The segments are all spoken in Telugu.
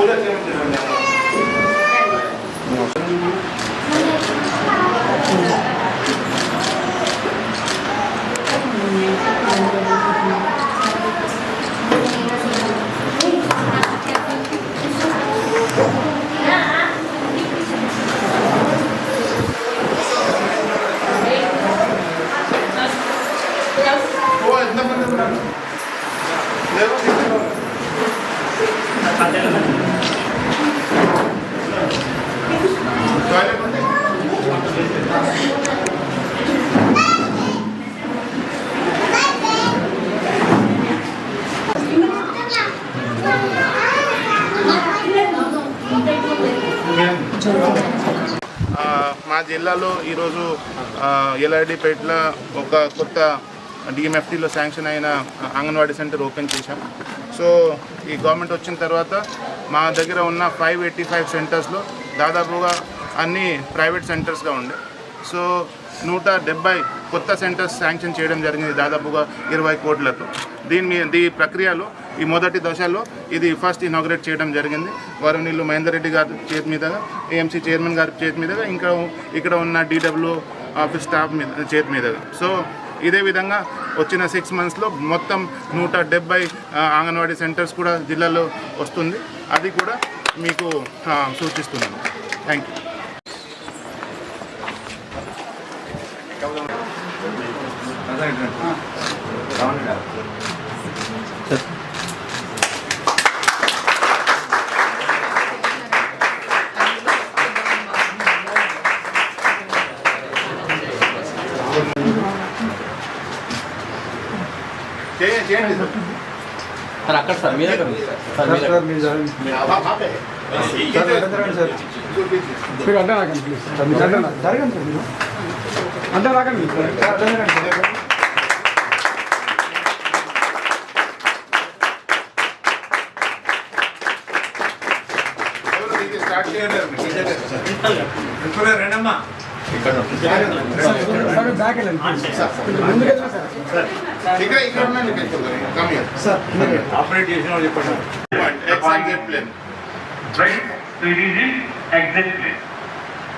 원래 때문에 జిల్లాలో ఈరోజు ఎల్ఆర్డీపేటలో ఒక కొత్త డిఎంఎఫ్టీలో శాంక్షన్ అయిన అంగన్వాడీ సెంటర్ ఓపెన్ చేశాం. సో ఈ గవర్నమెంట్ వచ్చిన తర్వాత మా దగ్గర ఉన్న ఫైవ్ ఎయిటీ ఫైవ్ సెంటర్స్లో దాదాపుగా అన్ని ప్రైవేట్ సెంటర్స్గా ఉండే. సో నూట డెబ్బై కొత్త సెంటర్స్ శాంక్షన్ చేయడం జరిగింది దాదాపుగా ఇరవై కోట్లతో. దీని మీ ఈ ప్రక్రియలో ఈ మొదటి దశలో ఇది ఫస్ట్ ఇనాగ్రేట్ చేయడం జరిగింది. వరుణిల్లు మహేందర్ రెడ్డి గారి చేతి మీదుగా ఏఎంసీ చైర్మన్ గారి చేతి మీదుగా ఇంకా ఇక్కడ ఉన్న డీడబ్ల్యూ ఆఫీస్ స్టాఫ్ మీద చేతి మీదుగా. సో ఇదే విధంగా వచ్చిన సిక్స్ మంత్స్లో మొత్తం నూట డెబ్బై అంగన్వాడీ సెంటర్స్ కూడా జిల్లాలో వస్తుంది. అది కూడా మీకు సూచిస్తున్నాను. థ్యాంక్ యూ చేయండి అక్కడ సార్ మీ దగ్గర మీరు అంటే రాకండి ప్లీజ్ జరగండి సార్ మీరు అంటే రాకండి చేయలేరు ఇక్కడ ఉంది. బ్యాక్ వెళ్ళండి ముందుకు వెళ్ళండి సార్ ఇక్కడ ఇక్కడ ఉన్నాను కమ్ హియర్ సార్ ఆపరేట్ చేసిన వాళ్ళు చెప్పండి exact plane right? So it is in exit plane.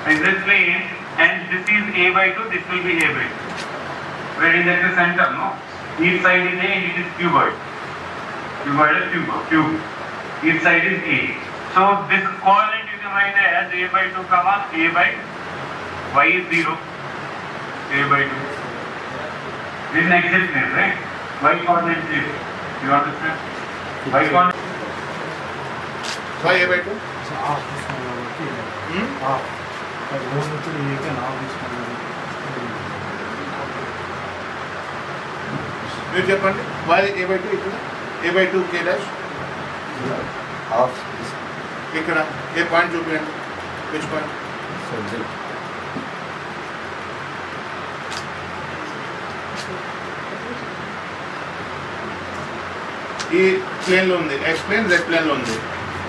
Exit plane and this is A by 2, this will be A by 2. Where is at the center, no? Each side is A and it is cuboid. Cuboid is cube, cube. Each side is A. So this coordinate you can write as A by 2 comma A by Y is 0. A by 2. This is exit plane, right? Y coordinate 0. You understand? Y coordinate five A by two మీరు చెప్పండి వారి ఏ బై టూ ఇక్కడ A by two K dash ఇక్కడ ఏ పాయింట్ చూపించండి విచ్ పాయింట్ ఈ ప్లేన్లో ఉంది. ఎక్స్ ప్లేన్ జెడ్ ప్లేన్లో ఉంది.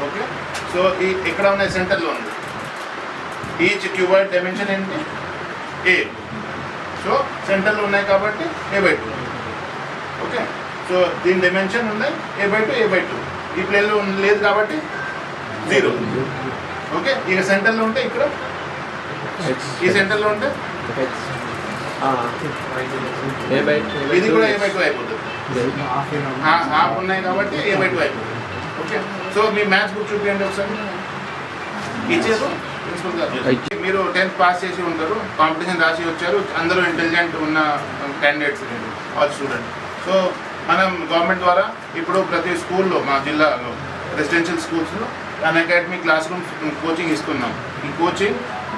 ఓకే సో ఈ ఇక్కడ ఉన్న సెంటర్లో ఉంది. ఈచ్ క్యూబాయిడ్ డైమెన్షన్ ఏంటి ఏ సో సెంటర్లో ఉన్నాయి కాబట్టి A by two okay so దీని డైమెన్షన్ ఉన్నాయి. A by two A by two ఈ ప్లేన్లో లేదు కాబట్టి జీరో ఓకే ఇక సెంటర్లో ఉంటే ఇక్కడ ఈ సెంటర్లో ఉంటే ఇది కూడా ఏ బై టూ అయిపోతుంది. హాఫ్ ఉన్నాయి కాబట్టి ఏ బై టూ అయిపోతుంది ఓకే? సో మీ మ్యాథ్స్ బుక్ చూపించండి ఒకసారి. ఇచ్చేసు ప్రిన్సిపల్ గారు. మీరు టెన్త్ పాస్ చేసి ఉంటారు. కాంపిటీషన్ రాసి వచ్చారు. అందరూ ఇంటెలిజెంట్ ఉన్న క్యాండిడేట్స్ ఆల్ స్టూడెంట్ సో మనం గవర్నమెంట్ ద్వారా ఇప్పుడు ప్రతి స్కూల్లో మా జిల్లాలో రెసిడెన్షియల్ స్కూల్స్లో Unacademy class room coaching ఇస్తున్నాం. ఈ కోచింగ్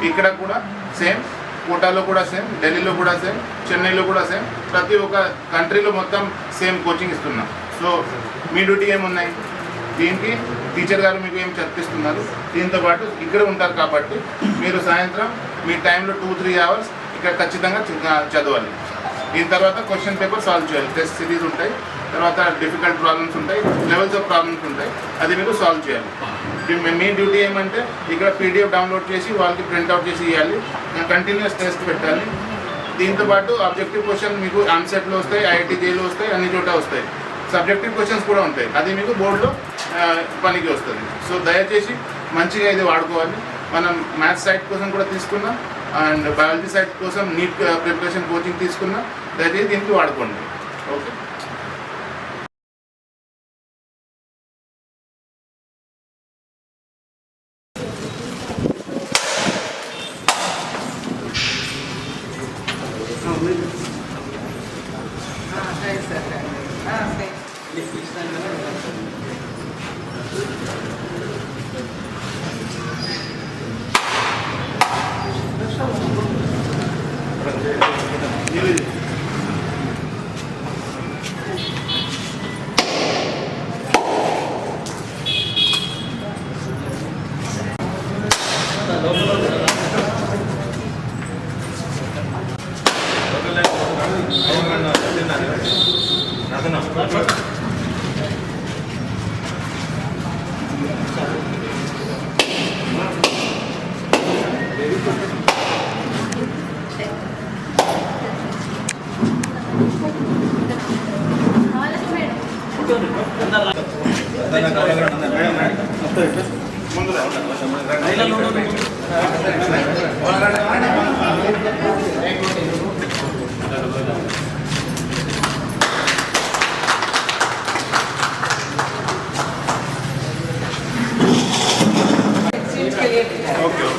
ఇక్కడ కూడా సేమ్ కోటాలో కూడా సేమ్ ఢిల్లీలో కూడా సేమ్ చెన్నైలో కూడా సేమ్. ప్రతి ఒక్క కంట్రీలో మొత్తం సేమ్ కోచింగ్ ఇస్తున్నాం. సో మీ డ్యూటీ ఏమున్నాయి? దీనికి టీచర్ గారు మీకు ఏం చర్పిస్తున్నారు దీంతో పాటు ఇక్కడ ఉంటారు కాబట్టి మీరు సాయంత్రం మీ టైంలో టూ త్రీ అవర్స్ ఇక్కడ ఖచ్చితంగా చదవాలి. దీని తర్వాత క్వశ్చన్ పేపర్ సాల్వ్ చేయాలి. టెస్ట్ సిరీస్ ఉంటాయి. తర్వాత డిఫికల్ట్ ప్రాబ్లమ్స్ ఉంటాయి. లెవెల్స్ ఆఫ్ ప్రాబ్లమ్స్ ఉంటాయి. అది మీరు సాల్వ్ చేయాలి. మెయిన్ డ్యూటీ ఏమంటే ఇక్కడ పీడిఎఫ్ డౌన్లోడ్ చేసి వాళ్ళకి ప్రింట్అవుట్ చేసి ఇవ్వాలి కంటిన్యూస్ టెస్ట్ పెట్టాలి. దీంతో పాటు ఆబ్జెక్టివ్ క్వశ్చన్ మీకు ఆన్సెట్లో వస్తాయి ఐఐటి జేలో వస్తాయి అన్ని చోట వస్తాయి. సబ్జెక్టివ్ క్వశ్చన్స్ కూడా ఉంటాయి. అది మీకు బోర్డులో పనికి వస్తుంది. సో దయచేసి మంచిగా ఇది వాడుకోవాలి. మనం మ్యాథ్స్ సైట్ కోసం కూడా తీసుకున్నాం అండ్ బయాలజీ సైట్ కోసం నీట్ ప్రిపరేషన్ కోచింగ్ తీసుకున్నాం దయచేసి దీనికి వాడుకోండి. Okay?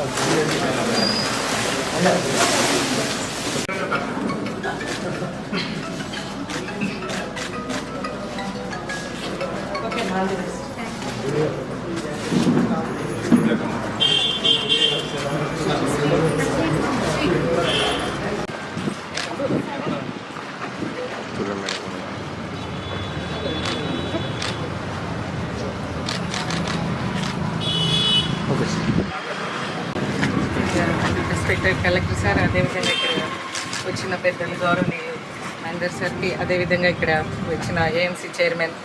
Okay all the collector sir అదేవిధంగా ఇక్కడ వచ్చిన పెద్దలు గౌరవనీయులు మహేందర్ సార్కి అదేవిధంగా ఇక్కడ వచ్చిన ఏఎంసీ చైర్మన్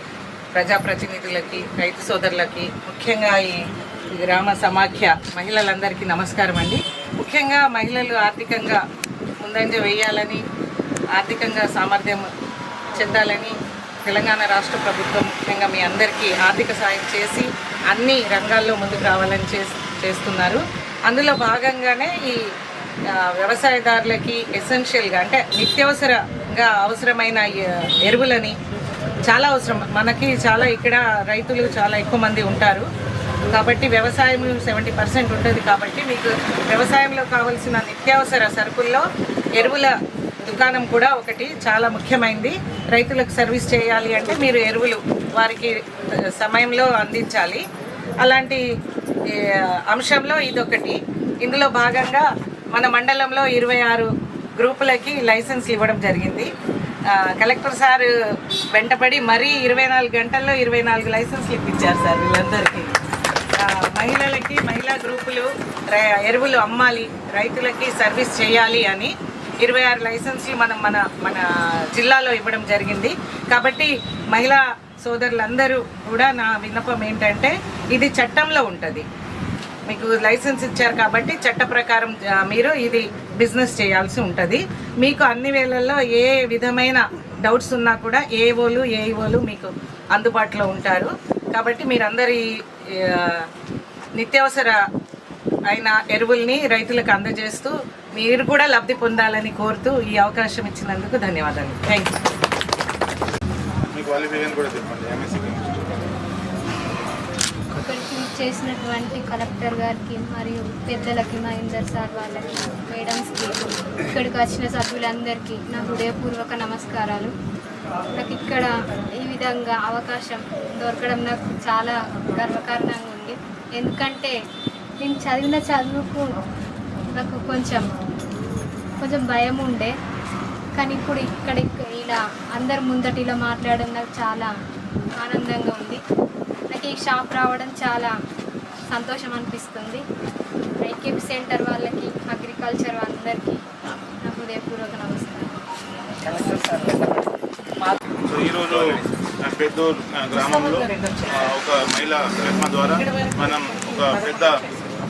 ప్రజాప్రతినిధులకి రైతు సోదరులకి ముఖ్యంగా ఈ గ్రామ సమాఖ్య మహిళలందరికీ నమస్కారం అండి. ముఖ్యంగా మహిళలు ఆర్థికంగా ముందంజ వేయాలని ఆర్థికంగా సామర్థ్యం చెందాలని తెలంగాణ రాష్ట్ర ప్రభుత్వం ముఖ్యంగా మీ అందరికీ ఆర్థిక సాయం చేసి అన్ని రంగాల్లో ముందుకు రావాలని చేస్తున్నారు. అందులో భాగంగానే ఈ వ్యవసాయదారులకి ఎసెన్షియల్గా అంటే నిత్యవసరంగా అవసరమైన ఎరువులని చాలా అవసరం. మనకి చాలా ఇక్కడ రైతులు చాలా ఎక్కువ మంది ఉంటారు. కాబట్టి వ్యవసాయం సెవెంటీ పర్సెంట్ ఉంటుంది కాబట్టి మీకు వ్యవసాయంలో కావాల్సిన నిత్యావసర సరుకుల్లో ఎరువుల దుకాణం కూడా ఒకటి చాలా ముఖ్యమైనది రైతులకు సర్వీస్ చేయాలి అంటే మీరు ఎరువులు వారికి సమయంలో అందించాలి. అలాంటి అంశంలో ఇదొకటి. ఇందులో భాగంగా మన మండలంలో ఇరవై ఆరు గ్రూపులకి లైసెన్స్ ఇవ్వడం జరిగింది. కలెక్టర్ సార్ వెంటపడి మరీ ఇరవై నాలుగు గంటల్లో ఇరవై నాలుగు లైసెన్స్లు ఇప్పించారు సార్ వీళ్ళందరికీ. మహిళలకి మహిళా గ్రూపులు ఎరువులు అమ్మాలి రైతులకి సర్వీస్ చేయాలి అని ఇరవై ఆరు లైసెన్స్లు మనం మన మన జిల్లాలో ఇవ్వడం జరిగింది. కాబట్టి మహిళా సోదరులందరూ కూడా నా విన్నపం ఏంటంటే ఇది చట్టంలో ఉంటుంది. మీకు లైసెన్స్ ఇచ్చారు కాబట్టి చట్ట ప్రకారం మీరు ఇది బిజినెస్ చేయాల్సి ఉంటుంది. మీకు అన్ని వేళల్లో ఏ విధమైన డౌట్స్ ఉన్నా కూడా ఏఓలు ఏఈఓలు మీకు అందుబాటులో ఉంటారు. కాబట్టి మీరందరి నిత్యావసర అయిన ఎరువుల్ని రైతులకు అందజేస్తూ మీరు కూడా లబ్ధి పొందాలని కోరుతూ ఈ అవకాశం ఇచ్చినందుకు ధన్యవాదాలు. థ్యాంక్ యూ మీ క్వాలిఫికేషన్ కూడా చెప్పండి ఎంఎస్సీ ఇక్కడికి చేసినటువంటి కలెక్టర్ గారికి మరియు పెద్దలకి మహేందర్ సార్ వాళ్ళకి మేడమ్స్కి ఇక్కడికి వచ్చిన సభ్యులందరికీ నా హృదయపూర్వక నమస్కారాలు. నాకు ఇక్కడ ఈ విధంగా అవకాశం దొరకడం నాకు చాలా గర్వకారణంగా ఉంది. ఎందుకంటే నేను చదివిన చదువుకు నాకు కొంచెం కొంచెం భయం ఉండే. కానీ ఇప్పుడు ఇక్కడ ఇలా అందరి ముందట ఇలా మాట్లాడడం నాకు చాలా ఆనందంగా ఉంది. నాకు ఈ షాప్ రావడం చాలా సంతోషం అనిపిస్తుంది. ఐకేపీ సెంటర్ వాళ్ళకి అగ్రికల్చర్ అందరికీ నా హృదయపూర్వక నమస్కారం. సో ఈరోజు పెద్దూరు గ్రామంలో ఒక మహిళా ప్రయత్నం ద్వారా మనం ఒక పెద్ద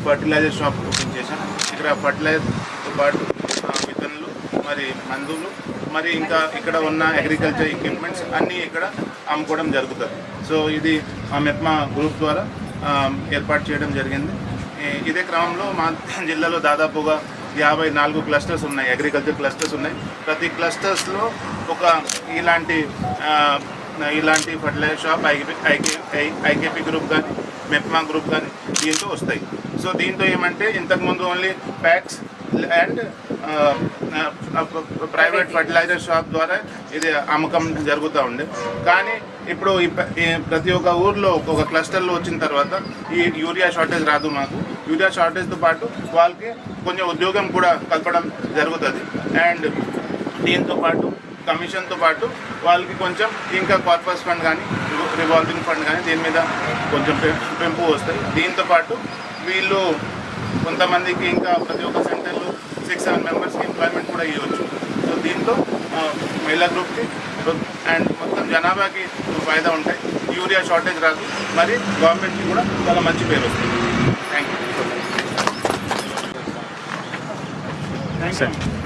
ఫర్టిలైజర్ షాప్ ఓపెన్ చేశాం. ఇక్కడ ఫర్టిలైజర్తో పాటు ఆ, విత్తనాలు మరి మందులు మరి ఇంకా ఇక్కడ ఉన్న అగ్రికల్చర్ ఎక్విప్మెంట్స్ అన్నీ ఇక్కడ అమ్ముకోవడం జరుగుతుంది. సో ఇది ఆ మెప్మా గ్రూప్ ద్వారా ఏర్పాటు చేయడం జరిగింది. ఇదే క్రమంలో మా జిల్లాలో దాదాపుగా యాభై నాలుగు క్లస్టర్స్ ఉన్నాయి అగ్రికల్చర్ క్లస్టర్స్ ఉన్నాయి. ప్రతి క్లస్టర్స్లో ఒక ఇలాంటి ఇలాంటి fertiliser shop IK IK IKP group కానీ మెప్మా గ్రూప్ కానీ దీంతో వస్తాయి. సో దీంతో ఏమంటే ఇంతకుముందు only PACS and private fertiliser shop ద్వారా ఇది అమ్మకం జరుగుతూ ఉండే కానీ ఇప్పుడు ఈ ప్రతి ఒక్క ఊర్లో ఒక్కొక్క క్లస్టర్లో వచ్చిన తర్వాత ఈ యూరియా షార్టేజ్ రాదు మాకు. యూరియా షార్టేజ్తో పాటు వాళ్ళకి కొంచెం ఉద్యోగం కూడా కలపడం జరుగుతుంది. అండ్ దీంతో పాటు కమిషన్తో పాటు వాళ్ళకి కొంచెం ఇంకా కార్పస్ ఫండ్ కానీ రివాల్వింగ్ ఫండ్ కానీ దీని మీద కొంచెం పెంపు వస్తాయి దీంతో పాటు వీళ్ళు కొంతమందికి ఇంకా ప్రతి ఒక్క సెంటర్లో సిక్స్ సెవెన్ మెంబర్స్కి ఎంప్లాయ్మెంట్ కూడా ఇవ్వచ్చు సో దీంతో మహిళా గ్రూప్కి అండ్ మొత్తం జనాభాకి ఫాయిదా ఉంటాయి. యూరియా షార్టేజ్ రాదు. మరి గవర్నమెంట్కి కూడా చాలా మంచి పేరు వస్తుంది. థ్యాంక్ యూ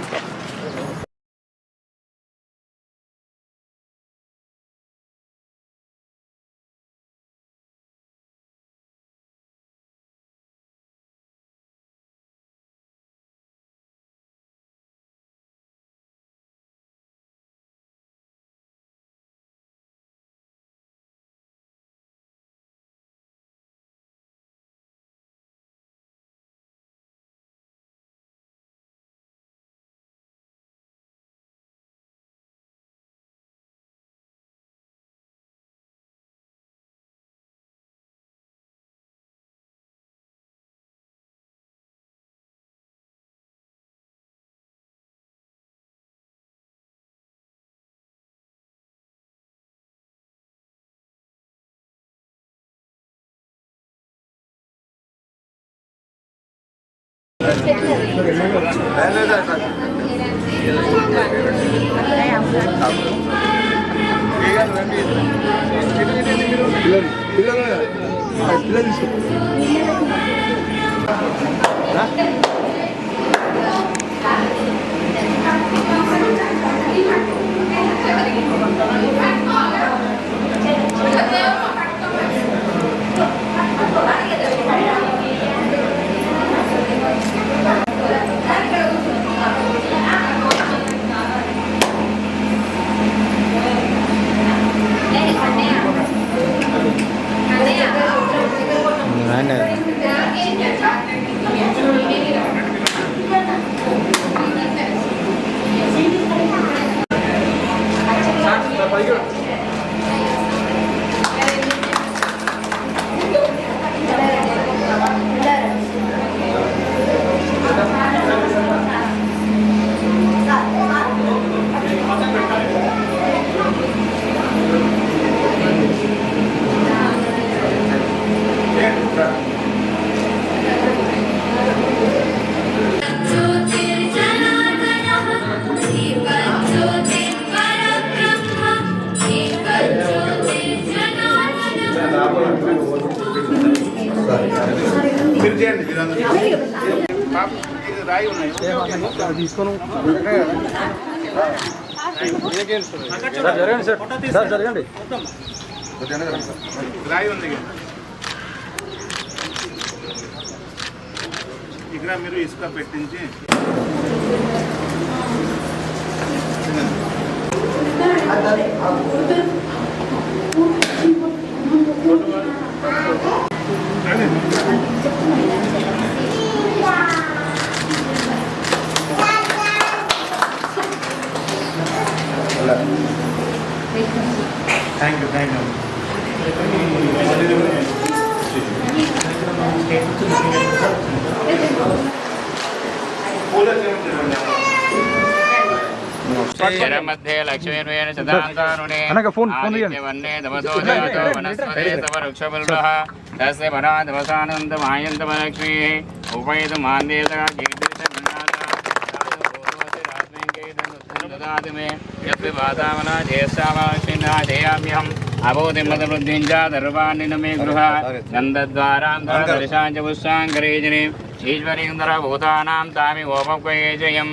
పిల్లలు పిల్లలు ఆ, పిల్లలు తీసుకో తీసుకొని జరగండి సార్ సార్ జరగండి. ఇక్కడ మీరు ఇసుక పెట్టించి థ్యాంక్ యూ థ్యాంక్ యూ मध्ये लक्ष्मीर्वेण सदान्तारुणे అనగా ఫోన్ ఫోన్ తీయండి वन्ने तमसो जातो वनस्पते तव वृक्षबल्बः तस्य वनादवसानन्दमायन्तमलक्ष्मीः उपैतमान्देतः ददाति मे यत्पिबादामना ज्येष्ठामलक्ष्मीनाधेयाम्यहम् अबोधिमतवृद्धिं च दर्वाणिन मे गृह नन्दद्वारान्तरदर्शां च पुष्पाङ्करेजनीम् ईश्वरीन्दरभूतानां तामि ओपक्वये जयम्